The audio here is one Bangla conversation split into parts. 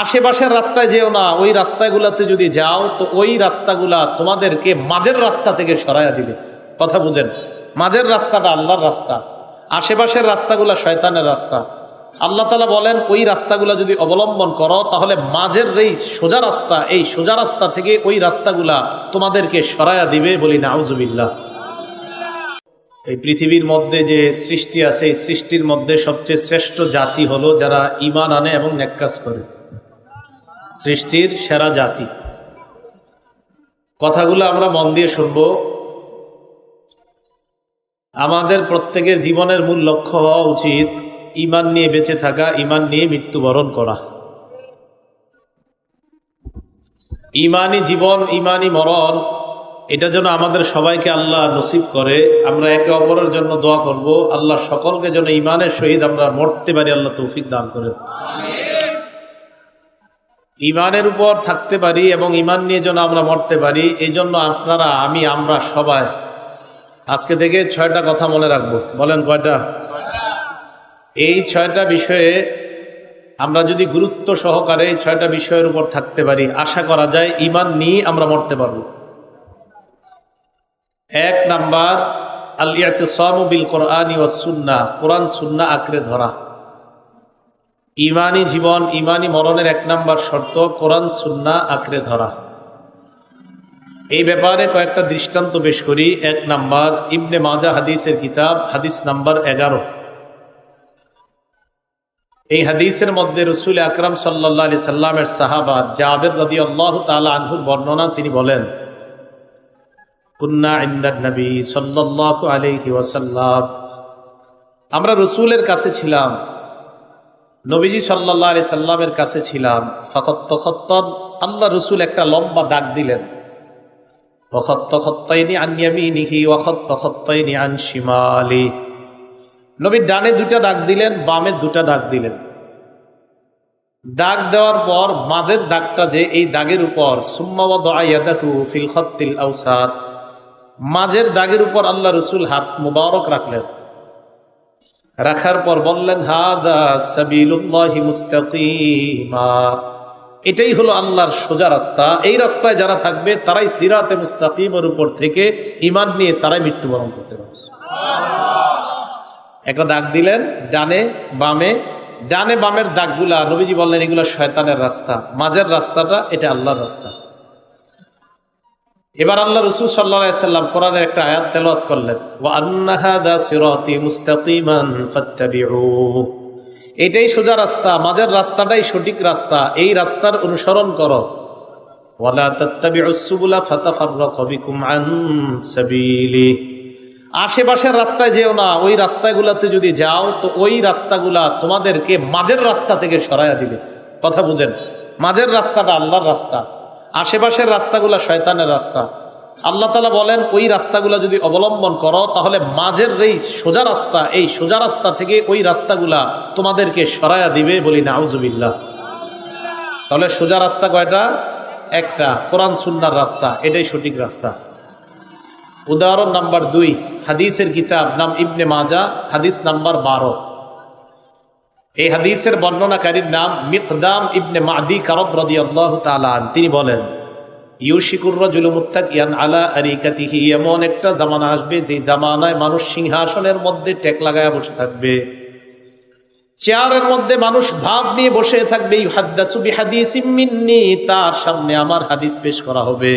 আশেপাশের রাস্তায় যেও না, ওই রাস্তাগুলাতে যদি যাও, তো ওই রাস্তাগুলা তোমাদেরকে মাঝের রাস্তা থেকে সরাইয়া দিবে। কথা বুঝেন? মাঝের রাস্তাটা আল্লাহর রাস্তা, আশেপাশের রাস্তাগুলা শয়তানের রাস্তা। আল্লাহ তালা বলেন, ওই রাস্তাগুলা যদি অবলম্বন করো, তাহলে মাঝের এই সোজা রাস্তা, এই সোজা রাস্তা থেকে ওই রাস্তাগুলা তোমাদেরকে সরাইয়া দিবে বলি নাউজুবিল্লাহ। এই পৃথিবীর মধ্যে যে সৃষ্টি আছে, এই সৃষ্টির মধ্যে সবচেয়ে শ্রেষ্ঠ জাতি হলো যারা ইমান আনে এবং নেকাজ করে। সৃষ্টির সেরা জাতি। কথাগুলো আমরা মন দিয়ে শুনব। আমাদের প্রত্যেকের জীবনের মূল লক্ষ্য হওয়া উচিত ইমান নিয়ে বেঁচে থাকা, ইমান নিয়ে মৃত্যুবরণ করা। ইমানি জীবন ইমানি মরণ, এটা যেন আমাদের সবাইকে আল্লাহ নসিব করে। আমরা একে অপরের জন্য দোয়া করব। আল্লাহ সকলকে যেন ইমানের সহিত আমরা মরতে পারি, আল্লাহ তৌফিক দান করেন। ইমানের উপর থাকতে পারি এবং ইমান নিয়ে যেন আমরা মরতে পারি এই জন্য আপনারা, আমি, আমরা সবাই আজকে থেকে ছয়টা কথা মনে রাখব। বলেন কয়টা? এই ছয়টা বিষয়ে আমরা যদি গুরুত্ব সহকারে এই ছয়টা বিষয়ের উপর থাকতে পারি, আশা করা যায় ইমান নিয়ে আমরা মরতে পারব। এক নাম্বার আল বিল কোরআন সুন্না কোরআন সুন্না আঁকড়ে ধরা। ইমানি জীবন, ইমানি মরণের এক নাম্বার শর্ত, কোরআন, সুন্না আঁকড়ে ধরা। এই ব্যাপারে কয়েকটা দৃষ্টান্ত পেশ করি। এক নাম্বার, ইবনে মাজা হাদিসের কিতাব, হাদিস নাম্বার এগারো। এই হাদিসের মধ্যে রসুল আকরাম সাল্লা আলি সাল্লামের সাহাবা জাবের রদি আল্লাহ তালা আনহুর বর্ণনা, তিনি বলেন, কুন্না ইন্দার নবী সাল্লাহ আলহি আমরা রসুলের কাছে ছিলাম। নবীজি সাল্লাহ আলি সাল্লামের কাছে ছিলাম। ফকত্ত খত্তন আল্লাহ রসুল একটা লম্বা দাগ দিলেন। ওখত্ত খত্তাইনি আন ইয়ামিনিহি ওখত্ত খত্তাইনি আন শিমালি। নবীর ডানে দুটা দাগ দিলেন, বামে দুটা দাগ দিলেন। দাগ দেওয়ার পর মাঝের দাগটা যে এই দাগের উপর ফিল আউসাদ মাঝের দাগের উপর আল্লাহ রসুল হাত মুবারক রাখলেন। রাখার পর বললেন হাদা সাবিলুল্লাহি মুস্তাকিমা। এটাই হলো আল্লাহর সোজা রাস্তা। এই রাস্তায় যারা থাকবে তারাই সিরাতে মুস্তাকিমের উপর থেকে ইমান নিয়ে তারাই মৃত্যুবরণ করতে পারবে। একটা দাগ দিলেন ডানে বামে ডানে বামের দাগগুলা নবীজি বললেন এগুলো শয়তানের রাস্তা। মাঝের রাস্তাটা এটা আল্লাহর রাস্তা। এবার আল্লাহ রসুল সাল্লাহ সাল্লাম কোরআনের একটা আয়াত তেলত করলেন ও আন্নাহাদা এটাই সোজা রাস্তা, মাঝের রাস্তাটাই সঠিক রাস্তা, এই রাস্তার অনুসরণ করো। আশেপাশের রাস্তায় যেও না, ওই রাস্তাগুলাতে যদি যাও, তো ওই রাস্তাগুলা তোমাদেরকে মাঝের রাস্তা থেকে সরাইয়া দিবে। কথা বুঝেন, মাঝের রাস্তাটা আল্লাহর রাস্তা। আশেপাশের রাস্তাগুলা শয়তানের রাস্তা। আল্লাহ তালা বলেন, ওই রাস্তাগুলা যদি অবলম্বন করো, তাহলে মাঝের এই সোজা রাস্তা, এই সোজা রাস্তা থেকে ওই রাস্তাগুলা তোমাদেরকে সরাইয়া দিবে বলি নাউজুবিল্লাহ। তাহলে সোজা রাস্তা কয়টা? একটা। কোরআন সুন্নার রাস্তা, এটাই সঠিক রাস্তা। উদাহরণ নাম্বার দুই, হাদিসের কিতাব নাম ইবনে মাজা হাদিস নাম্বার বারো। এই হাদিসের বর্ণনাকারীর নাম মিকদাম ইবনে মাদি কারব রদি আল্লাহ তালান তিনি বলেন, ইউশিকুর রজুলুমুত্তাক ইয়ান আলা আরিকাতিহি। এমন একটা জামানা আসবে যে জামানায় মানুষ সিংহাসনের মধ্যে টেক লাগায় বসে থাকবে। চেয়ারের মধ্যে মানুষ ভাব নিয়ে বসে থাকবে তার সামনে আমার হাদিস পেশ করা হবে।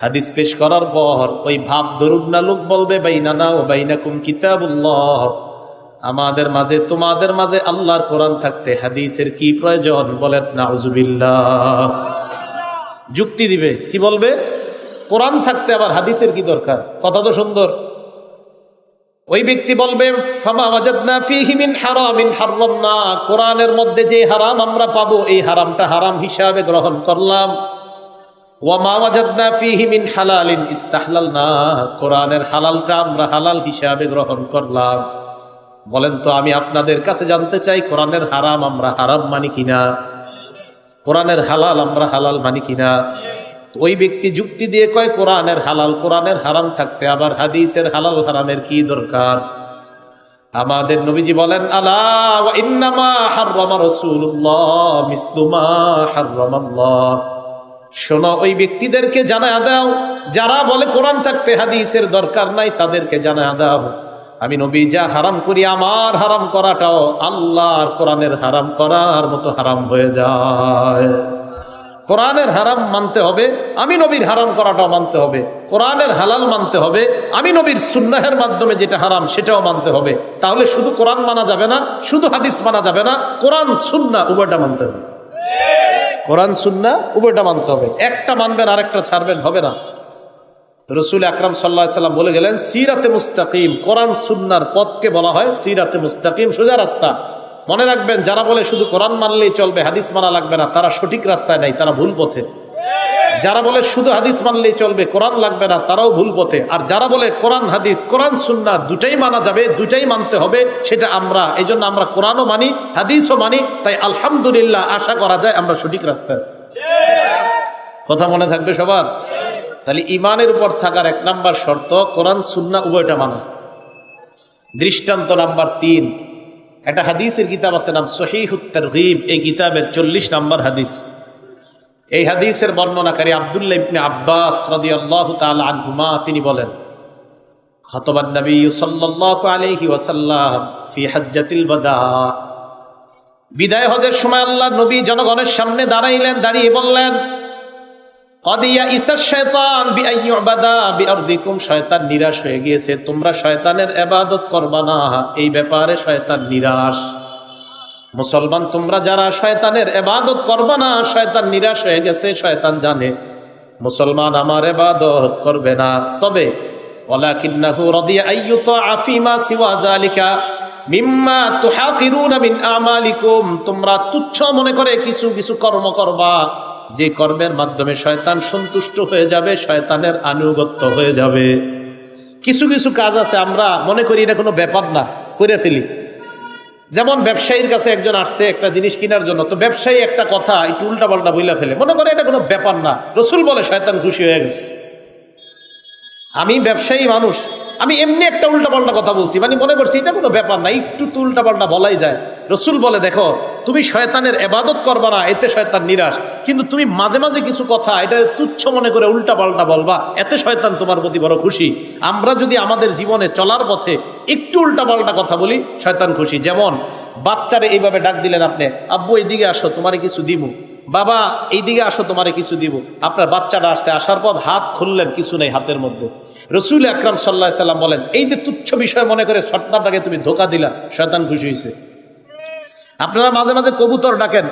হাদিস পেশ করার পর ওই ভাব দরুদ না লোক বলবে, বাইনানা ও বাইনাকুম কিতাবুল্লাহ। আমাদের মাঝে, তোমাদের মাঝে আল্লাহর কোরআন থাকতে হাদিসের কি প্রয়োজন বলেন, নাউজুবিল্লাহ। যুক্তি দিবে, কি বলবে? কোরআন থাকতে আবার হাদিসের কি দরকার? কথা তো সুন্দর। ওই ব্যক্তি বলবে কোরআনের মধ্যে যে হারাম আমরা পাবো, এই হারামটা হারাম হিসাবে গ্রহণ করলাম। কোরআনের হালালটা আমরা হালাল হিসাবে গ্রহণ করলাম। বলেন তো, আমি আপনাদের কাছে জানতে চাই, কোরআনের হারাম আমরা হারাম মানি কিনা? কোরআনের হালাল আমরা হালাল মানি কিনা? ওই ব্যক্তি যুক্তি দিয়ে কয়, কোরআনের হালাল, কোরআনের হারাম থাকতে আবার হাদিসের হালাল হারামের কি দরকার? আমাদের নবীজি বলেন শোনো, ওই ব্যক্তিদেরকে জানায়া দাও, যারা বলে কোরআন থাকতে হাদিসের দরকার নাই, তাদেরকে জানায়া দাও। আমি নবী, যা হারাম করি, আমার হারাম করাটাও আল্লাহর কোরআনের হারাম করার মতো হারাম হয়ে যায়। কোরআনের হারাম মানতে হবে, আমি নবীর হারাম করাটাও মানতে হবে। কোরআনের হালাল মানতে হবে, আমি নবীর সুন্নাহের মাধ্যমে যেটা হারাম সেটাও মানতে হবে। তাহলে শুধু কোরআন মানা যাবে না, শুধু হাদিস মানা যাবে না, কোরআন, সুন্না উভয়টা মানতে হবে। কোরআন, সুন্না উভয়টা মানতে হবে। একটা মানবেন, আরেকটা ছাড়বেন, হবে না। রসুল আকরাম সাল্লাহ সাল্লাম বলে গেলেন, সিরাতে মুস্তাকিম কোরআন সুন্নার পথকে বলা হয় সিরাতে মুস্তাকিম, সোজা রাস্তা। মনে রাখবেন, যারা বলে শুধু কোরআন মানলেই চলবে, হাদিস মানা লাগবে না, তারা সঠিক রাস্তায় নাই, তারা ভুল পথে। যারা বলে শুধু হাদিস মানলেই চলবে, কোরআন লাগবে না, তারাও ভুল পথে। আর যারা বলে কোরআন, হাদিস, কোরআন সুন্না দুটাই মানা যাবে, দুটাই মানতে হবে, সেটা আমরা এই জন্য আমরা কোরআনও মানি, হাদিসও মানি, তাই আলহামদুলিল্লাহ আশা করা যায় আমরা সঠিক রাস্তায় কথা মনে থাকবে সবার? তাহলে ইমানের উপর থাকার এক নাম্বার শর্ত, কোরআন, সুন্না উভয়টা মানা। দৃষ্টান্ত নাম্বার তিন। একটা হাদিসের কিতাব আছে নাম সহিহুত্তর গিব এই কিতাবের চল্লিশ নাম্বার হাদিস। এই হাদিসের বর্ণনাকারী আবদুল্লাহ ইবনে আব্বাস রাদিয়াল্লাহু তাআলা আনহুমা, তিনি বলেন, খতবান নবী সাল্লাল্লাহু ওয়াসাল্লাম ফি হাজ্জাতিল বাদা বিদায় হজের সময় আল্লাহ নবী জনগণের সামনে দাঁড়াইলেন, দাঁড়িয়ে বললেন শয়তান শয়তান নিরাশ হয়ে তোমরা শয়তানের করবা না, এই ব্যাপারে শয়তান নিরাশ। মুসলমান, তোমরা যারা শয়তানের করবা না, শয়তান নিরাশ হয়ে গেছে, শয়তান জানে, মুসলমান আমার এবাদত করবে না। তবে, ওয়ালাকিন্নাহু রাদিয়া আইয়ুতা ফিমা সিওয়া যালিকা মিম্মা তোমরা তুচ্ছ মনে করে কিছু কিছু কর্ম করবা। যে কর্মের মাধ্যমে শয়তান সন্তুষ্ট হয়ে যাবে, শয়তানের আনুগত্য হয়ে যাবে। কিছু কিছু কাজ আছে, আমরা মনে করি এটা কোনো ব্যাপার না, করে ফেলি। যেমন ব্যবসায়ীর কাছে একজন আসছে একটা জিনিস কেনার জন্য, তো ব্যবসায়ী একটা কথা একটু উল্টা পাল্টা বইলা ফেলে, মনে করে এটা কোনো ব্যাপার না, রসুল বলে শয়তান খুশি হয়ে গেছে। আমি ব্যবসায়ী মানুষ, আমি এমনি একটা উল্টা পাল্টা কথা বলছি মানে মনে করছি এটা কোনো ব্যাপার না, একটু তো উল্টা পাল্টা বলাই যায়। রসুল বলে, দেখো তুমি শয়তানের এবাদত করবা না, এতে শয়তান নিরাশ। কিন্তু তুমি মাঝে মাঝে কিছু কথা, এটা তুচ্ছ মনে করে উল্টা পাল্টা বলবা, এতে শয়তান তোমার প্রতি বড় খুশি। আমরা যদি আমাদের জীবনে চলার পথে একটু উল্টা পাল্টা কথা বলি, শয়তান খুশি। যেমন, বাচ্চারে এইভাবে ডাক দিলেন আপনি, আব্বু, এইদিকে আসো, তোমারে কিছু দিব বাবা, এইদিকে আসো, তোমারে কিছু দিব আপনার বাচ্চাটা আসছে, আসার পর হাত খুললেন, কিছু নেই হাতের মধ্যে। রসুল আকরাম সাল্লাহ সাল্লাম বলেন, এই যে তুচ্ছ বিষয় মনে করে সন্তানটাকে তুমি ধোকা দিলা, শয়তান খুশি হয়েছে আপনারা মাঝে মাঝে কবুতর ডাকেন।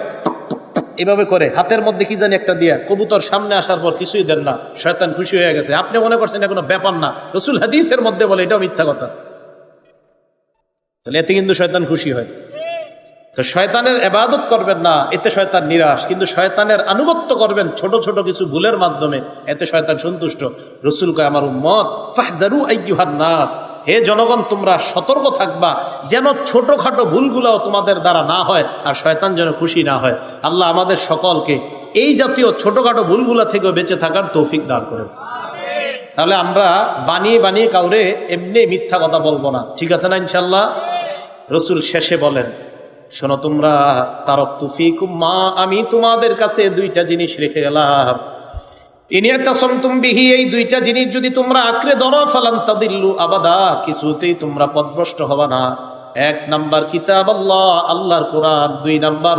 এভাবে করে, হাতের মধ্যে কি জানি একটা দিয়া, কবুতর সামনে আসার পর কিছুই দেন না, শয়তান খুশি হয়ে গেছে। আপনি মনে করছেন এটা কোনো ব্যাপার না, রসুল হাদিসের মধ্যে বলে, এটাও মিথ্যা কথা। তাহলে এতে কিন্তু শয়তান খুশি হয়। তো শয়তানের এবাদত করবেন না, এতে শয়তান নিরাশ। কিন্তু শয়তানের আনুগত্য করবেন ছোট ছোট কিছু ভুলের মাধ্যমে, এতে শয়তান সন্তুষ্ট। রসুল কয়, আমার উম্মত, ফাহজারু আইয়ুহান নাস। হে জনগণ, তোমরা সতর্ক থাকবা, যেন ছোটখাটো ভুলগুলো তোমাদের দ্বারা না হয় আর শয়তান যেন খুশি না হয়। আল্লাহ আমাদের সকলকে এই জাতীয় ছোটখাটো ভুলগুলা থেকেও বেঁচে থাকার তৌফিক দান করেন। তাহলে আমরা বানিয়ে বানিয়ে কাউরে এমনি মিথ্যা কথা বলব না। ঠিক আছে না ইনশাল্লাহ রসুল শেষে বলেন শোনো তোমরা, তারক মা, আমি তোমাদের কাছে দুইটা জিনিস রেখে গেলাম। এই দুইটা জিনিস যদি তোমরা আঁকড়ে ধরো তাদিল্লু আবাদা, কিছুতেই তোমরা না। এক নাম্বার কিতাব আল্লাহ আল্লাহর কোরআন। দুই নাম্বার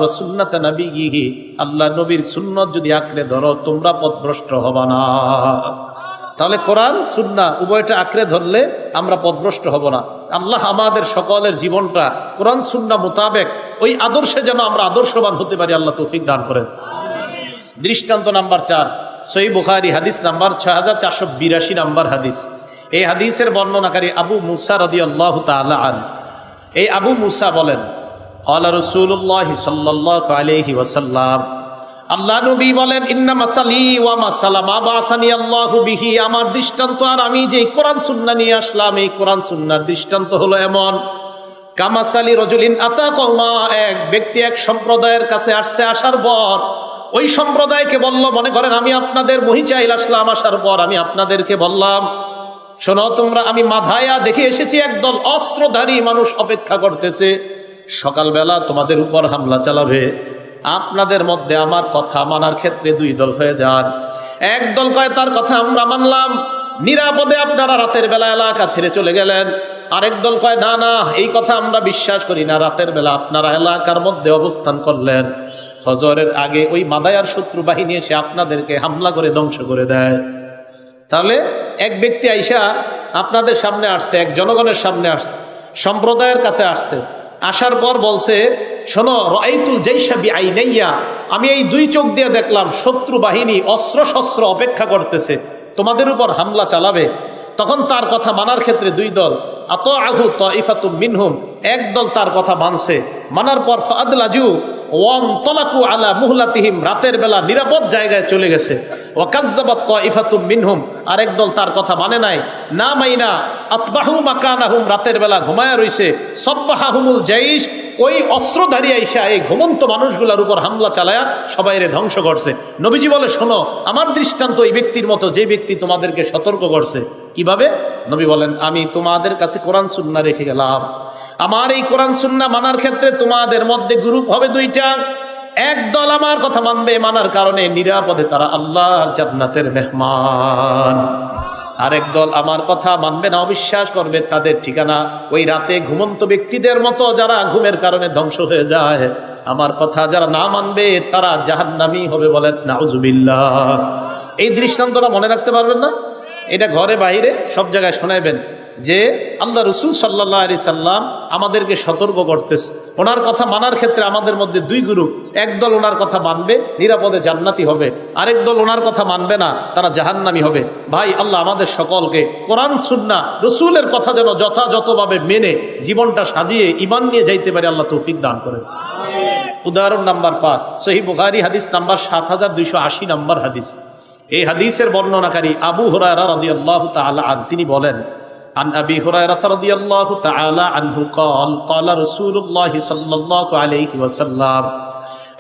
আল্লাহ নবীর সুন্নত যদি আঁকড়ে ধরো, তোমরা পদভ্রষ্ট হবা না। তাহলে কোরআন, সুন্না উভয়টা আঁকড়ে ধরলে আমরা পদভ্রষ্ট হব না। আল্লাহ আমাদের সকলের জীবনটা কোরআন, সুন্না মোতাবেক ওই আদর্শে যেন আমরা আদর্শবান হতে পারি, আল্লাহ তৌফিক দান করেন। দৃষ্টান্ত নাম্বার চার সই বুখারি হাদিস নাম্বার ছয় হাজার চারশো বিরাশি নাম্বার হাদিস। এই হাদিসের বর্ণনাকারী আবু মুসা রদি আল্লাহ আন এই আবু মুসা বলেন আল্লাহ রসুল্লাহ সাল্লাহ আলহি ওয়াসাল্লাম আল্লাহ নবী বলেন ইন্না মাসালি ওয়া মাসালামা বাসানি আল্লাহু বিহি। আমার দৃষ্টান্ত আর আমি যে কোরআন সুন্নাহ নিয়ে আসলাম, এই কোরআন সুন্নাহর দৃষ্টান্ত হলো এমন কামাসালি রজুলিন আতা কৌমা এক ব্যক্তি এক সম্প্রদায়ের কাছে আসছে, আসার পর, ওই সম্প্রদায়কে বলল, মনে করেন আমি আপনাদের মহিচাইল আসলাম, আসার পর আমি আপনাদেরকে বললাম, শোনো, তোমরা আমি মাধায়া দেখে এসেছি, একদল অস্ত্রধারী মানুষ অপেক্ষা করতেছে, সকালবেলা তোমাদের উপর হামলা চালাবে। আপনাদের মধ্যে আমার কথা মানার ক্ষেত্রে দুই দল হয়ে যান। এক দল কয়, তার কথা আমরা মানলাম। নিরাপদে আপনারা রাতের বেলা এলাকা ছেড়ে চলে গেলেন। আরেক দল কয়, না না, এই কথা আমরা বিশ্বাস করি না। রাতের বেলা আপনারা এলাকার মধ্যে অবস্থান করলেন। ফজরের আগে ওই মাদায়ার শত্রু বাহিনী এসে আপনাদেরকে হামলা করে ধ্বংস করে দেয়। তাহলে এক ব্যক্তি আইসা আপনাদের সামনে আসছে, এক জনগণের সামনে আসছে, সম্প্রদায়ের কাছে আসছে। আসার পর বলছে শোনো রাইতুল জৈসাবি আইনাইয়া আমি এই দুই চোখ দিয়ে দেখলাম শত্রু বাহিনী অস্ত্র শস্ত্র অপেক্ষা করতেছে, তোমাদের উপর হামলা চালাবে। তখন তার কথা মানার ক্ষেত্রে দুই দল আত আঘু ত ইফাতুম মিনহুম, এক দল তার কথা মানছে। মানার পর ফাদলাজু ওয়ান তলাকু আলা মুহলাতিহিম, রাতের বেলা নিরাপদ জায়গায় চলে গেছে। ও কাজ্জাবাত ত ইফাতুম মিনহুম, আরেক দল তার কথা মানে নাই। না মাইনা আসবাহু মাকানাহুম, রাতের বেলা ঘুমায়া রইছে। সব্বাহাহুমুল জাইশ ওই অস্ত্রধারী আইসা এই ঘুমন্ত মানুষগুলোর উপর হামলা চালায়া সবাইরে ধ্বংস করছে। নবীজি বলে, শোনো, আমার দৃষ্টান্ত এই ব্যক্তির মতো, যে ব্যক্তি তোমাদেরকে সতর্ক করছে। কীভাবে? নবী বলেন, আমি তোমাদের কাছে কোরআন, সুন্না রেখে গেলাম। আমার এই কোরআন, সুন্না মানার ক্ষেত্রে তোমাদের মধ্যে গ্রুপ হবে দুইটা। এক দল আমার কথা মানবে, মানার কারণে নিরাপদে তারা আল্লাহর জান্নাতের মেহমান। আরেক দল আমার কথা মানবে না, অবিশ্বাস করবে, তাদের ঠিকানা ওই রাতে ঘুমন্ত ব্যক্তিদের মতো যারা ঘুমের কারণে ধ্বংস হয়ে যায়। আমার কথা যারা না মানবে, তারা জাহান্নামী হবে বলেন নাউজুবিল্লাহ। এই দৃষ্টান্তটা মনে রাখতে পারবেন না? এটা ঘরে বাইরে সব জায়গায় শোনাইবেন। যে আল্লাহ রসুল সাল্লাহ আলি সাল্লাম আমাদেরকে সতর্ক করতেছে। ওনার কথা মানার ক্ষেত্রে আমাদের মধ্যে দুই গ্রুপ। একদল ওনার কথা মানবে, নিরাপদে জান্নাতি হবে। আরেক দল ওনার কথা মানবে না, তারা জাহান্নামি হবে। ভাই, আল্লাহ আমাদের সকলকে কোরআন সুন্না রসুলের কথা যেন যথাযথভাবে মেনে, জীবনটা সাজিয়ে ইমান নিয়ে যাইতে পারে আল্লাহ তৌফিক দান করেন। উদাহরণ নাম্বার পাঁচ সহি বুখারি হাদিস নাম্বার সাত হাজার দুইশো আশি নাম্বার হাদিস। এই হাদিসের বর্ণনাকারী আবু আন, তিনি বলেন عن أبي هريرة رضي الله تعالى عنه قال قال رسول الله صلى الله عليه وسلم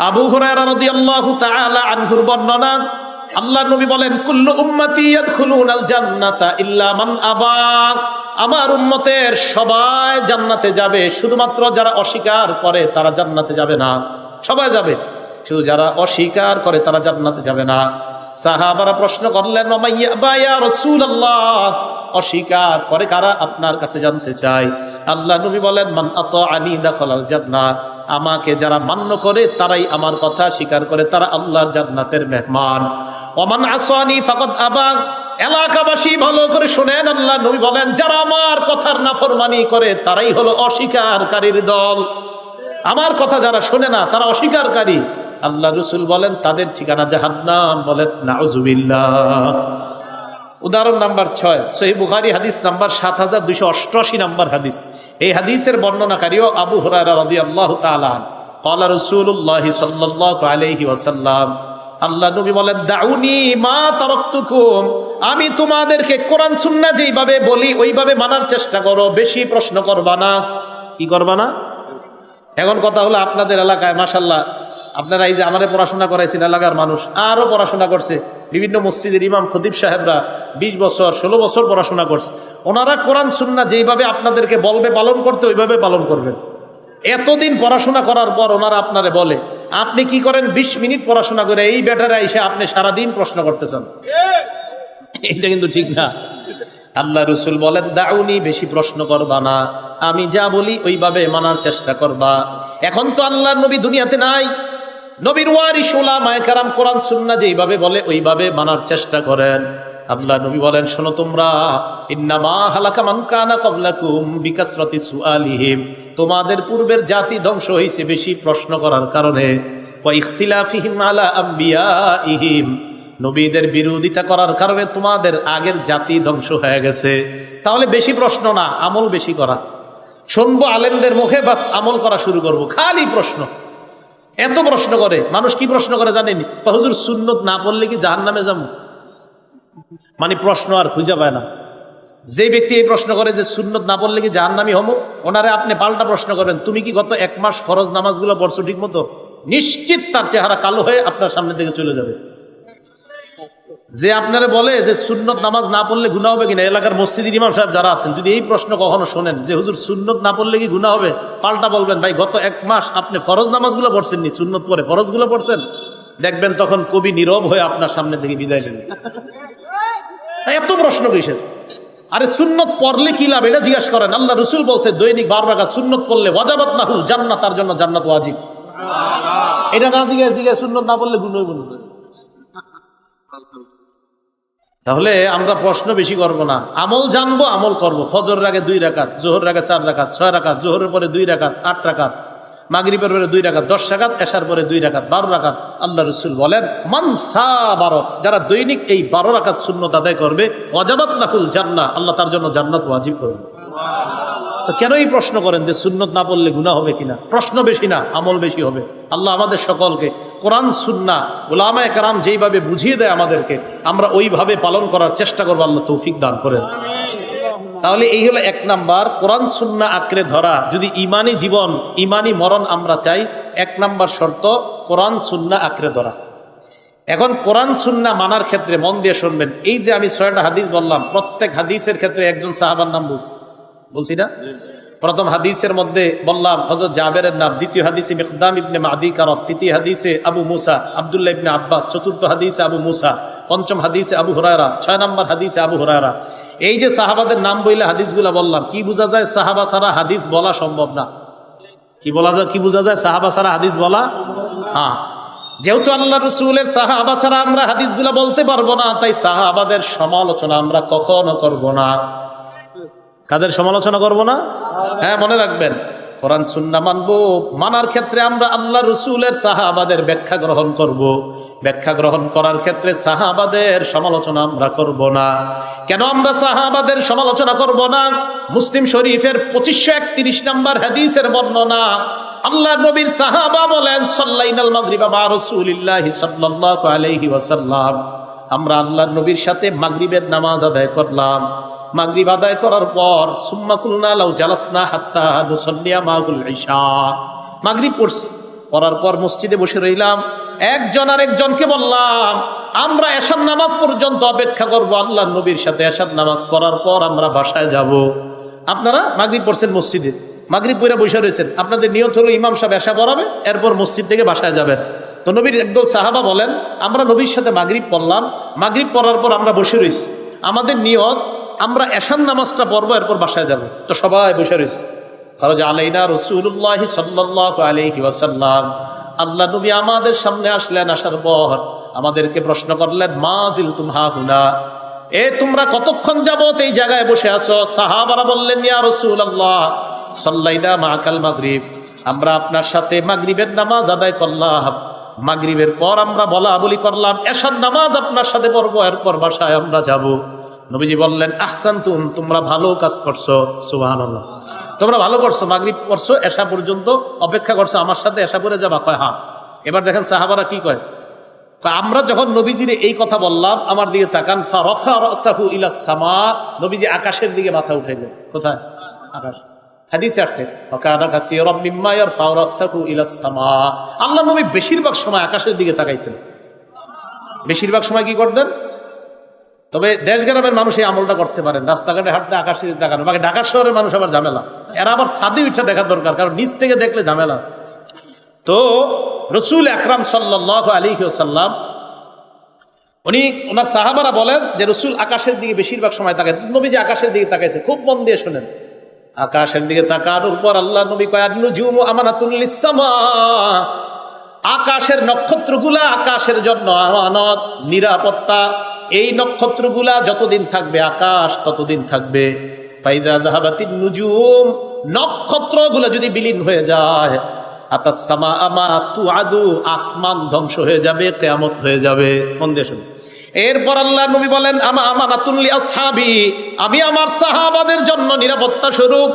আবু হুরায়রা রাদিয়াল্লাহু তাআলা আনহুর বর্ণনা আল্লাহ নবী বলেন কুল্লু উম্মতি ইয়াদখুলুনাল জান্নাতা ইল্লা মান আবা আমার উম্মতের সবাই জান্নাতে যাবে শুধুমাত্র যারা অস্বীকার করে তারা জান্নাতে যাবে না সবাই যাবে শুধু যারা অস্বীকার করে তারা জান্নাতে যাবে না সাহাবারা প্রশ্ন করলেন রসুল আল্লাহ অস্বীকার করে কারা? আপনার কাছে জানতে চাই। আল্লাহ নবী বলেন, মান আত আনি দাখলাল জান্নাত। আমাকে যারা মান্য করে, তারাই আমার কথা স্বীকার করে, তারা আল্লাহর জান্নাতের মেহমান। ওমান আসওয়ানি ফাকাদ আবা। এলাকাবাসী ভালো করে শুনেন, আল্লাহ নবী বলেন, যারা আমার কথার নাফরমানি করে, তারাই হলো অস্বীকারীর দল। আমার কথা যারা শোনে না, তারা অস্বীকারী আল্লাহ রসুল বলেন, তাদের ঠিকানা জাহান্নাম বলেন নাউজুবিল্লাহ। উদাহরণ নাম্বার ছয়, সহি বুখারি হাদিস নাম্বার সাত হাজার দুইশো অষ্টআশি নাম্বার হাদিস। এই হাদিসের বর্ণনাকারীও আবু হুরারা আল্লাহ কলা রসুল্লাহ সাল্লাহ আলহি ওসাল্লাম আল্লাহ নবী বলেন, দাউনি মা তারক্তুকুম, আমি তোমাদেরকে কোরআন সুন্না যেইভাবে বলি, ওইভাবে মানার চেষ্টা করো, বেশি প্রশ্ন করবা না। কি করবা না? এখন কথা হলো আপনাদের এলাকায় মাসাল্লাহ আপনারা এই যে আমাদের পড়াশোনা করাইছেন, এলাকার মানুষ আরও পড়াশোনা করছে। বিভিন্ন মসজিদের ইমাম খদিব সাহেবরা বিশ বছর, ষোলো বছর পড়াশোনা করছে। ওনারা কোরআন সুন্না যেইভাবে আপনাদেরকে বলবে পালন করতে, ওইভাবে পালন করবেন। এতদিন পড়াশোনা করার পর ওনারা আপনারে বলে, আপনি কি করেন? ২০ মিনিট পড়াশোনা করে এই ব্যাটারে এসে আপনি সারাদিন প্রশ্ন করতে চান এটা কিন্তু ঠিক না। আল্লাহ রসুল বলেন, দাউনি বেশি প্রশ্ন করবা না। আমি যা বলি ওইভাবে মানার চেষ্টা করবা। এখন তো আল্লাহ নবী দুনিয়াতে নাই। নবীর ওয়ারিস ওলামায়ে কারাম কোরআন সুন্না যেইভাবে বলে, ওইভাবে মানার চেষ্টা করেন। আল্লাহ নবী বলেন, শোনো তোমরা, ইন্নামা হালাকা মান কানা তোমাদের পূর্বের জাতি ধ্বংস হয়েছে বেশি প্রশ্ন করার কারণে। নবীদের বিরোধিতা করার কারণে তোমাদের আগের জাতি ধ্বংস হয়ে গেছে। তাহলে বেশি প্রশ্ন না, আমল বেশি করা। শুনব আলেমদের মুখে, বাস আমল করা শুরু করব। খালি প্রশ্ন। এত প্রশ্ন করে, মানুষ কি প্রশ্ন করে জানেনি হুজুর, সুন্নত না পড়লে কি জাহান নামে যাব? মানে প্রশ্ন আর খুঁজে পায় না। যে ব্যক্তি এই প্রশ্ন করে যে সুন্নত না পড়লে কি জাহান নামি হব? ওনারে আপনি পাল্টা প্রশ্ন করেন, তুমি কি গত এক মাস ফরজ নামাজগুলো পড়ছো ঠিক মতো নিশ্চিত তার চেহারা কালো হয়ে আপনার সামনে থেকে চলে যাবে। যে আপনারা বলে যে সুন্নত নামাজ না পড়লে গুণা হবে কিনা? এলাকার মসজিদের ইমাম সাহেব যারা আছেন, যদি এই প্রশ্ন কখনো শোনেন যে, হুজুর, সুন্নত না পড়লে কি গুণা হবে? পাল্টা বলবেন, ভাই, গত এক মাস আপনি ফরজ নামাজগুলো পড়ছেন নি সুন্নত পরে ফরজগুলো পড়ছেন? দেখবেন তখন কবি নীরব হয়ে আপনার সামনে থেকে বিদায় নেবে এত প্রশ্ন কিসের? আরে, সুন্নত পড়লে কি লাভ? এটা জিজ্ঞাসা করেন। আল্লাহ রসুল বলছে, দৈনিক বার রাখা সুন্নত পড়লে ওয়াজাবাত না হুল জান্নাত, তার জন্য জান্নাত ওয়াজিব। এটা না জিজ্ঞাসা জিজ্ঞাসা, সুন্নত না পড়লে গুণ হইব না। তাহলে আমরা প্রশ্ন বেশি করব না। আমল জানব, আমল করব। ফজর রাগে দুই রাকাত জোহর রাগে চার রাকাত, ছয় রাকাত, জোহরের পরে দুই রাকাত, আট রাখাত মাগরিবের পরে দুই রাকাত, দশ রাকাত, এশার পরে দুই রাকাত, বারো রাকাত। আল্লাহ রসুল বলেন মানসা বারো যারা দৈনিক এই বারো রাখাত শূন্য আদায় করবে অজাবাত নাকুল জান্না আল্লাহ তার জন্য জান্নাত ওয়াজিব করবে। তো কেন এই প্রশ্ন করেন যে সুন্নত না পড়লে গুণা হবে কিনা? প্রশ্ন বেশি না, আমল বেশি হবে। আল্লাহ আমাদের সকলকে কোরআন, সুন্না ওলামায় কারাম যেইভাবে বুঝিয়ে দেয় আমাদেরকে, আমরা ওইভাবে পালন করার চেষ্টা করব, আল্লাহ তৌফিক দান করেন। তাহলে এই হলো এক নাম্বার, কোরআন, সুন্না আঁকড়ে ধরা। যদি ইমানি জীবন, ইমানি মরণ আমরা চাই, এক নাম্বার শর্ত, কোরআন, সুন্না আঁকড়ে ধরা। এখন কোরআন, সুন্না মানার ক্ষেত্রে মন দিয়ে শুনবেন। এই যে আমি ছয়টা হাদিস বললাম, প্রত্যেক হাদিসের ক্ষেত্রে একজন সাহাবার নাম বলছি। বলছি না? প্রথম হাদিসের মধ্যে বললাম হজরত জাবেরের নাম দ্বিতীয় হাদিসে মিকদাম ইবনে মাদি তৃতীয় হাদিসে আবু মুসা, আবদুল্লাহ ইবনে আব্বাস, চতুর্থ হাদিসে আবু মুসা, পঞ্চম হাদিসে আবু হুরায়রা, ছয় নম্বর হাদিসে আবু হুরায়রা। এই যে সাহাবাদের নাম বইলে হাদিসগুলা বললাম, কি বোঝা যায় সাহাবা ছাড়া হাদিস বলা সম্ভব না? কি বলা যায়, কি বোঝা যায় সাহাবা ছাড়া হাদিস বলা? হ্যাঁ। যেহেতু আল্লাহ রসুলের সাহাবা ছাড়া আমরা হাদিসগুলা বলতে পারব না, তাই সাহাবাদের সমালোচনা আমরা কখনো করব না। কাদের সমালোচনা করব না? হ্যাঁ মনে রাখবেন কোরআন সুন্না মানবো। মানার ক্ষেত্রে আমরা আল্লাহ রসুলের সাহাবাদের ব্যাখ্যা গ্রহণ করব। ব্যাখ্যা গ্রহণ করার ক্ষেত্রে সাহাবাদের সমালোচনা আমরা করব না। কেন আমরা সাহাবাদের সমালোচনা করব না? মুসলিম শরীফের পঁচিশশো একত্রিশ নম্বর হাদিসের বর্ণনা। আল্লাহ নবীর সাহাবা বলেন সাল্লাইনাল মাগরিবা মা রাসূলিল্লাহি সাল্লাল্লাহু আলাইহি ওয়াসাল্লাম। আমরা আল্লাহ নবীর সাথে মাগরিবের নামাজ আদায় করলাম। মাগরিব আদায় করার পর, সুম্মা কুলনা লাউ জালাসনা হাত্তা নুসাল্লিয়া মাগুল ইশা। মাগরিব পড়ছি। পড়ার পর মসজিদে বসে রইলাম। একজন আর একজনকে বললাম, আমরা এশার নামাজ পর্যন্ত অপেক্ষা করব আল্লাহর নবীর সাথে এশার নামাজ পড়ার পর আমরা বাসায় যাব। আপনারা মাগরিব পড়ছেন মসজিদে। মাগরিব পইরা বসে রয়েছেন। আপনাদের নিয়ত হলো ইমাম সাহেব এসা পড়াবে, এরপর মসজিদ থেকে বাসায় যাবেন। তো নবীর একদল সাহাবা বলেন, আমরা নবীর সাথে মাগরিব পড়লাম। মাগরিব পড়ার পর আমরা বসে রয়েছি আমাদের নিয়ত আমরা এশান নামাজটা পড়ব, এরপর বাসায় যাব। তো সবাই বসে রয়েছে। খরচ আলাইনা রসুল্লাহ সাল্লাহ আলহি ওয়াসাল্লাম। আল্লাহ নবী আমাদের সামনে আসলেন আসার পর আমাদেরকে প্রশ্ন করলেন মাজিল তুমহা হুনা এ, তোমরা কতক্ষণ যাবত এই জায়গায় বসে আছো? সাহাবারা বললেন, ইয়া রসুল আল্লাহ সাল্লাইনা মাকাল মাগরিব। আমরা আপনার সাথে মাগরিবের নামাজ আদায় করলাম। মাগরিবের পর আমরা বলা বলি করলাম এসার নামাজ আপনার সাথে পড়ব, এরপর বাসায় আমরা যাব। নবীজি বললেন আহসান তুম তোমরা ভালো কাজ করছ। সুবাহান তোমরা ভালো করছ, মাগরিব করছ এসা পর্যন্ত অপেক্ষা করছ, আমার সাথে এসা করে যাবা। কয় হ্যাঁ। এবার দেখেন সাহাবারা কি কয় আমরা যখন নবীজির এই কথা বললাম, আমার দিকে তাকান সামা নবীজি আকাশের দিকে মাথা উঠাইলেন কোথায়? আল্লাহ নবী বেশিরভাগ সময় আকাশের দিকে তাকাইতেন। বেশিরভাগ সময় কি করতেন? তবে দেশ গ্রামের মানুষ এই আমলটা করতে পারেন, রাস্তাঘাটে হাঁটতে, আকাশে দেখানো। বাকি ঢাকার শহরের মানুষ আবার ঝামেলা। এরা আবার সাদি উঠে দেখার দরকার, কারণ নিচ থেকে দেখলে ঝামেলা। তো রসুল আকরাম সাল্লাহ আলী সাল্লাম উনি ওনার সাহাবারা বলেন যে রসুল আকাশের দিকে বেশিরভাগ সময় তাকায়। নবী যে আকাশের দিকে তাকাইছে, খুব মন দিয়ে শোনেন। আকাশের দিকে তাকানোর পর আল্লাহ নবী কয়াত নুজুম আমানাতুল ইসসামা আকাশের নক্ষত্রগুলা আকাশের জন্য আমানত, নিরাপত্তা এই নক্ষত্রগুলা যতদিন থাকবে, আকাশ ততদিন থাকবে। পাইদা দাহাবাতিন নুজুম, নক্ষত্রগুলা যদি বিলীন হয়ে যায় আতাসামা আমা তু আদু আসমান ধ্বংস হয়ে যাবে, কেয়ামত হয়ে যাবে। মন দিয়ে শুনুন। এরপর আল্লাহ নবী বলেন, আমা আমানাতুল্লি আসহাবি আমি আমার সাহাবাদের জন্য নিরাপত্তা স্বরূপ।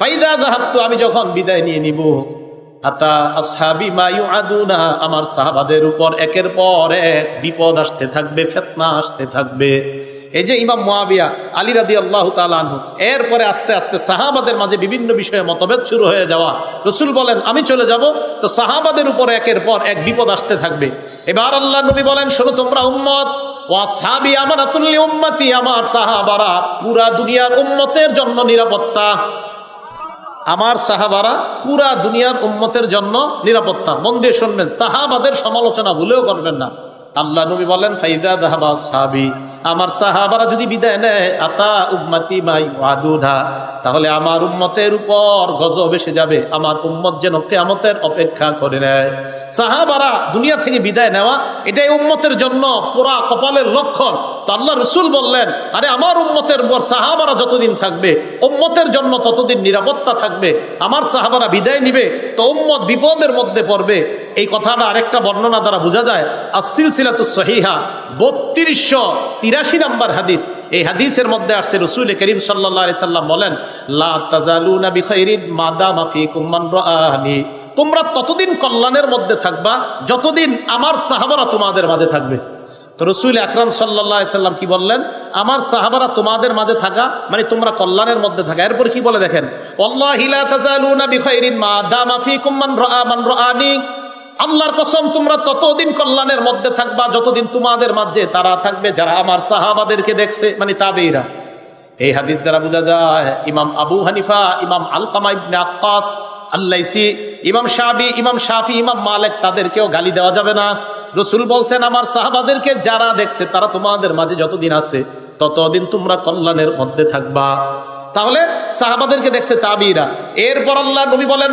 ফাইদা দাহাবতু, আমি যখন বিদায় নিয়ে নিব আতা আসহাবি মায়ু আদুনা আমার সাহাবাদের উপর একের পর এক বিপদ আসতে থাকবে, ফেতনা আসতে থাকবে। এই যে ইমাম মুয়াবিয়া আলী রাদি আল্লাহ তালানহু এরপরে আস্তে আস্তে সাহাবাদের মাঝে বিভিন্ন বিষয়ে মতভেদ শুরু হয়ে যাওয়া। রসুল বলেন, আমি চলে যাব। তো সাহাবাদের উপর একের পর এক বিপদ আসতে থাকবে। এবার আল্লাহ নবী বলেন, শোনো তোমরা উম্মত ওয়াসহাবি আমানাতুল উম্মতি আমার সাহাবারা পুরা দুনিয়ার উম্মতের জন্য নিরাপত্তা। আমার সাহাবারা পুরা দুনিয়ার উম্মতের জন্য নিরাপত্তা। মন দিয়ে শুনবেন, সাহাবাদের সমালোচনা ভুলেও করবেন না। আল্লাহ নবী বলেন, ফাইদা দাহাবা সাহাবি। আমার সাহাবারা যদি বিদায় নেয়, আতা উম্মতি মাই ওয়াদুনা তাহলে আমার উম্মতের উপর গজব এসে যাবে। আমার উম্মত যেন কেয়ামতের অপেক্ষা করে নেয়। সাহাবারা দুনিয়া থেকে বিদায় নেওয়া, এটাই উম্মতের জন্য পোড়া কপালের লক্ষণ। তো আল্লাহ রসুল বললেন, আরে, আমার উম্মতের উপর সাহাবারা যতদিন থাকবে, উম্মতের জন্য ততদিন নিরাপত্তা থাকবে। আমার সাহাবারা বিদায় নিবে, তো উম্মত বিপদের মধ্যে পড়বে। এই কথাটা আরেকটা বর্ণনা দ্বারা বোঝা যায় আসিল সিলাতু সহিহা বত্রিশশো তিরাশি নাম্বার হাদিস। এই হাদিসের মধ্যে আসছে, রসুল করিম সাল্লাহ আলি সাল্লাম বলেন তোমরা ততদিন কল্যাণের মধ্যে থাকবা, যতদিন আমার সাহাবারা তোমাদের মাঝে থাকবে। তো রসুল আকরাম সাল্লাহ সাল্লাম কি বললেন, আমার সাহাবারা তোমাদের মাঝে থাকা মানে তোমরা কল্যাণের মধ্যে থাকা। এরপর কি বলে দেখেন আল্লাহি আল্লাহর কসম, তোমরা ততদিন কল্যাণের মধ্যে থাকবা, যতদিন তোমাদের মাঝে তারা থাকবে, যারা আমার সাহাবাদেরকে দেখছে মানে তাবেইরা এই হাদিস দ্বারা বোঝা যায়, ইমাম আবু হানিফা, ইমাম আলকামা ইবনে আক্কাস, আল্লাইসি, ইমাম শাবি, ইমাম শাফি, ইমাম মালেক, তাদেরকেও গালি দেওয়া যাবে না। রসুল বলছেন, আমার সাহাবাদেরকে যারা দেখছে, তারা তোমাদের মাঝে যতদিন আছে, ততদিন তোমরা কল্যাণের মধ্যে থাকবা। তাহলে সাহাবাদেরকে দেখছে তাবিরা। এরপর আল্লাহ নবী বলেন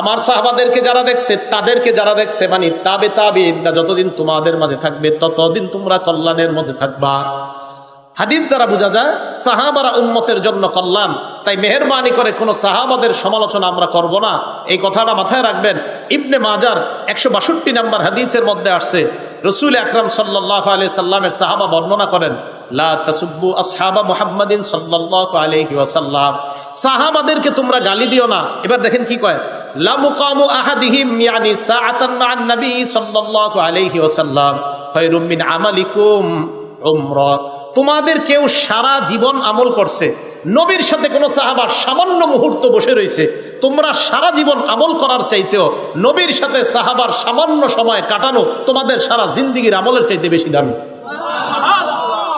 আমার সাহাবাদেরকে যারা দেখছে, তাদেরকে যারা দেখছে মানে তাবে তাবে যতদিন তোমাদের মাঝে থাকবে, ততদিন তোমরা কল্যাণের মধ্যে থাকবা। হাদিস দ্বারা বোঝা যায়, সাহাবারা উম্মতের জন্য কল্যাণ। তাই মেহরবানি করে কোনো সাহাবাদের সমালোচনা আমরা করব না। এই কথাটা মাথায় রাখবেন, ইবনে মাজার একশো বাষট্টি নাম্বার হাদিসের মধ্যে আসছে। রসুল আকরাম সাল্লাহ আলি সাল্লামের সাহাবা বর্ণনা করেন তোমরা দিও না। এবার দেখেন কি কয় আমালিকুম। উমরা। তোমাদের কেউ সারা জীবন আমল করছে। নবীর সাথে কোনো সাহাবার সামান্য মুহূর্ত বসে রয়েছে। তোমরা সারা জীবন আমল করার চাইতেও নবীর সাথে সাহাবার সামান্য সময় কাটানো তোমাদের সারা জিন্দিগির আমলের চাইতে বেশি দামি।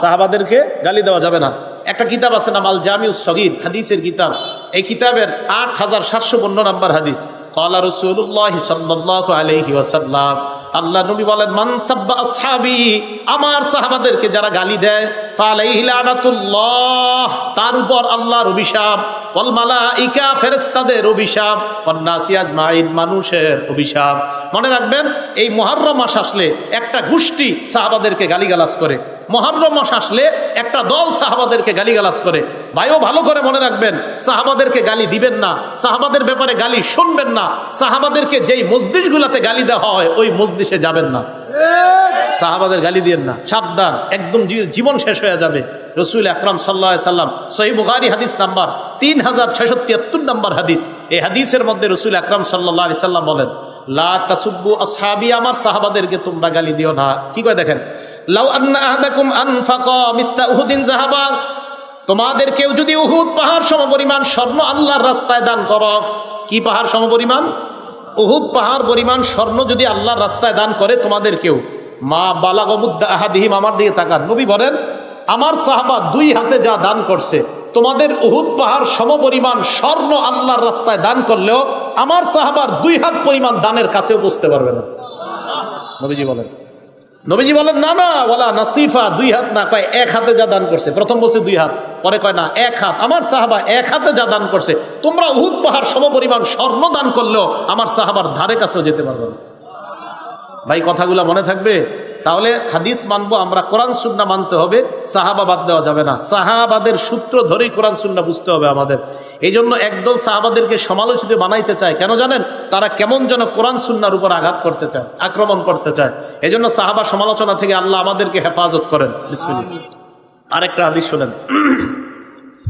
সাহাবাদেরকে গালি দেওয়া যাবে না। একটা কিতাব আছে না মাল জামিউ সগির হাদিসের কিতাব। এই কিতাবের আট হাজার সাতশো পনেরো নাম্বার হাদিস। কলা রসুল্লাহ সাল্লাহ আলহি আল্লাহ নবী বলেন, মান সাব্বা আসহাবি আমার সাহাবাদেরকে যারা গালি দেয়, ফালাইহি লানাতুল্লাহ তার উপর আল্লাহর অভিশাপ, ওয়াল মালাইকা ফেরেশতাদের অভিশাপ ওয়ান নাসি আজমাইন মানুষের অভিশাপ। মনে রাখবেন, এই মুহররম মাস আসলে একটা গোষ্ঠী সাহাবাদেরকে গালিগালাজ করে। মহরম মাস আসলে একটা দল সাহাবাদেরকে গালিগালাজ করে। ভাইও ভালো করে মনে রাখবেন, সাহাবাদেরকে গালি দিবেন না, সাহাবাদের ব্যাপারে গালি শুনবেন না। সাহাবাদেরকে যেই মসজিদগুলাতে গালি দেওয়া হয়, ওই মসজিদে যাবেন না। সাহাবাদের গালি দিয়েন না। সাবধান, একদম জীবন শেষ হয়ে যাবে। রসুল আকরাম সাল্লাহ সাল্লাম, সহি বুখারি হাদিস নাম্বার তিন হাজার ছয়শো তিয়াত্তর নাম্বার হাদিস। এই হাদিসের মধ্যে রসুল আকরাম সাল্লাহ আলি সাল্লাম বলেন তোমাদের কেউ যদি উহুদ পাহাড় সমপরিমাণ স্বর্ণ আল্লাহর রাস্তায় দান করো। কি পাহাড় সমপরিমাণ? উহুদ পাহাড় পরিমাণ স্বর্ণ যদি আল্লাহর রাস্তায় দান করে তোমাদের কেউ, মা বালাগবুদ্দা আহাদিহিম আমার দিকে তাকান। নবী বলেন, আমার সাহাবা দুই হাতে যা দান করছে, তোমাদের উহুদ পাহাড় সম পরিমাণ স্বর্ণ আল্লাহর রাস্তায় দান করলেও আমার সাহাবার দুই হাত পরিমাণ দানের কাছেও বুঝতে পারবে না। নবীজি বলেন। নবীজি বলেন, না না বলা নাসিফা, দুই হাত না, কয়, এক হাতে যা দান করছে। প্রথম বলছে দুই হাত, পরে কয়, না, এক হাত। আমার সাহাবা এক হাতে যা দান করছে, তোমরা উহুদ পাহাড় সমপরিমাণ স্বর্ণ দান করলেও আমার সাহাবার ধারে কাছেও যেতে পারবে না। ভাই, কথাগুলো মনে থাকবে? তাহলে হাদিস মানবো আমরা কোরআন সুন্না মানতে হবে সাহাবা বাদ দেওয়া যাবে না। সাহাবাদের সূত্র ধরেই কোরআন সুন্না বুঝতে হবে আমাদের। এই জন্য একদল সাহাবাদেরকে সমালোচিত বানাইতে চায়। কেন জানেন? তারা কেমন যেন কোরআন সুন্নার উপর আঘাত করতে চায় আক্রমণ করতে চায়। এই জন্য সাহাবা সমালোচনা থেকে আল্লাহ আমাদেরকে হেফাজত করেন। আরেকটা হাদিস শোনেন।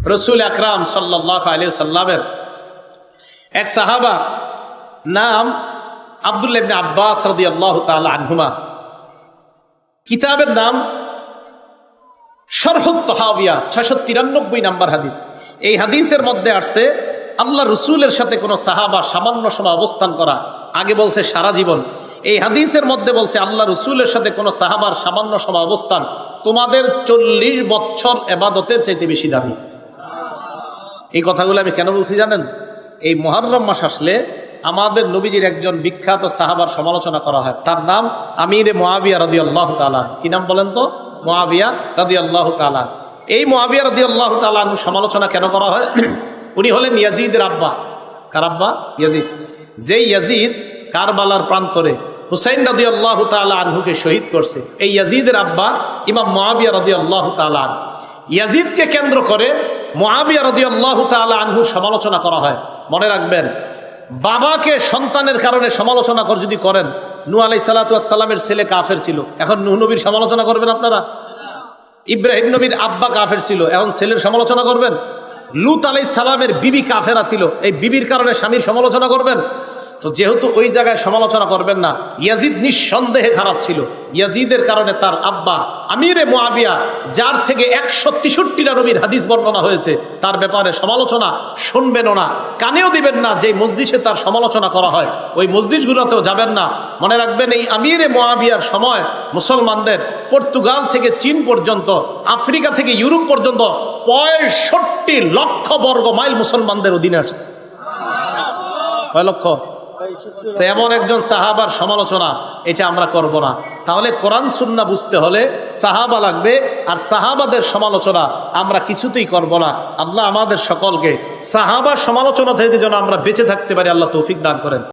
রসুল আকরাম সাল্লাহ আলিয়া সাল্লামের এক সাহাবা নাম আবদুল্লাহ ইবনে আব্বাস রাদিয়াল্লাহু তাআলা আনহুমা। কিতাবের নাম শরহুত তহাবিয়া, ছয়শো তিরানব্বই নাম্বার হাদিস। এই হাদিসের মধ্যে আসছে, আল্লাহ রসুলের সাথে কোনো সাহাবা সামান্য সময় অবস্থান করা, আগে বলছে সারা জীবন। এই হাদিসের মধ্যে বলছে, আল্লাহ রসুলের সাথে কোনো সাহাবার সামান্য সময় অবস্থান, তোমাদের চল্লিশ বছর এবাদতের চাইতে বেশি দামি। এই কথাগুলো আমি কেন বলছি জানেন? এই মহারম মাস আসলে আমাদের নবীজির একজন বিখ্যাত সাহাবার সমালোচনা করা হয়। তার নাম আমির মোয়াবিয়া রদি আল্লাহ তালান কি নাম বলেন তো? মোয়াবিয়া রদি আল্লাহ তালান এই মোয়াবিয়া রদি আল্লাহ তালান সমালোচনা কেন করা হয়? উনি হলেন ইয়াজিদের আব্বা। কার আব্বা? ইয়াজিদ। যে ইয়াজিদ কারবালার প্রান্তরে হুসাইন রদি আল্লাহ তালা আনহুকে শহীদ করছে, এই ইয়াজিদের আব্বা ইমাম মোয়াবিয়া রদি আল্লাহ তালান ইয়াজিদকে কেন্দ্র করে মহাবিয়া রদি আল্লাহ তালা আনহুর সমালোচনা করা হয়। মনে রাখবেন বাবাকে সন্তানের কারণে সমালোচনা কর যদি করেন নু আলাই সালাতামের ছেলে কাফের ছিল। এখন নু নবীর সমালোচনা করবেন আপনারা? ইব্রাহিম নবীর আব্বা কাফের ছিল। এখন ছেলের সমালোচনা করবেন? লুত আলাই সালামের বিবি কাফেরা ছিল। এই বিবির কারণে স্বামীর সমালোচনা করবেন? তো যেহেতু ওই জায়গায় সমালোচনা করবেন না, ইয়াজিদ নিঃসন্দেহে খারাপ ছিল। ইয়াজিদের কারণে তার আব্বা আমিরে মোয়াবিয়া যার থেকে একশো তেষট্টিটা নবীর হাদিস বর্ণনা হয়েছে, তার ব্যাপারে সমালোচনা শুনবেনও না, কানেও দিবেন না যে মসজিষে তার সমালোচনা করা হয়। ওই মসজিদগুলোতেও যাবেন না। মনে রাখবেন এই আমিরে মোয়াবিয়ার সময় মুসলমানদের পর্তুগাল থেকে চীন পর্যন্ত, আফ্রিকা থেকে ইউরোপ পর্যন্ত পঁয়ষট্টি লক্ষ বর্গ মাইল মুসলমানদের অধীনে আসছে। কয় লক্ষ? তো এমন একজন সাহাবার সমালোচনা, এটা আমরা করব না। তাহলে কোরআন সুন্না বুঝতে হলে সাহাবা লাগবে, আর সাহাবাদের সমালোচনা আমরা কিছুতেই করব না। আল্লাহ আমাদের সকলকে সাহাবার সমালোচনা থেকে যেন আমরা বেঁচে থাকতে পারি, আল্লাহ তৌফিক দান করেন।